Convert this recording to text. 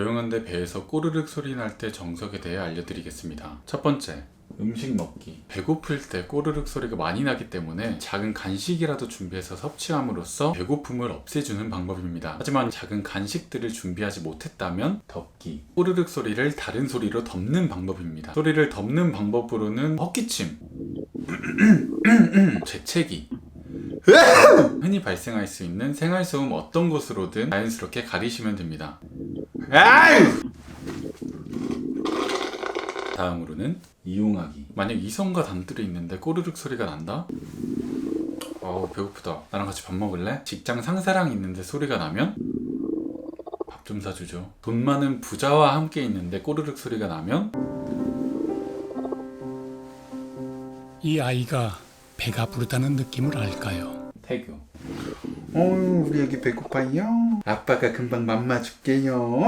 조용한데 배에서 꼬르륵 소리 날 때 정석에 대해 알려드리겠습니다. 첫 번째, 음식 먹기. 배고플 때 꼬르륵 소리가 많이 나기 때문에 작은 간식이라도 준비해서 섭취함으로써 배고픔을 없애주는 방법입니다. 하지만 작은 간식들을 준비하지 못했다면 덮기. 꼬르륵 소리를 다른 소리로 덮는 방법입니다. 소리를 덮는 방법으로는 헛기침, 재채기, 흔히 발생할 수 있는 생활소음 어떤 곳으로든 자연스럽게 가리시면 됩니다. 다음으로는 이용하기. 만약 이성과 단둘이 있는데 꼬르륵 소리가 난다? 어우 배고프다. 나랑 같이 밥 먹을래? 직장 상사랑 있는데 소리가 나면? 밥 좀 사주죠. 돈 많은 부자와 함께 있는데 꼬르륵 소리가 나면? 이 아이가 배가 부르다는 느낌을 알까요? 태교. 어유 우리 애기 배고파요? 아빠가 금방 맘마 줄게요.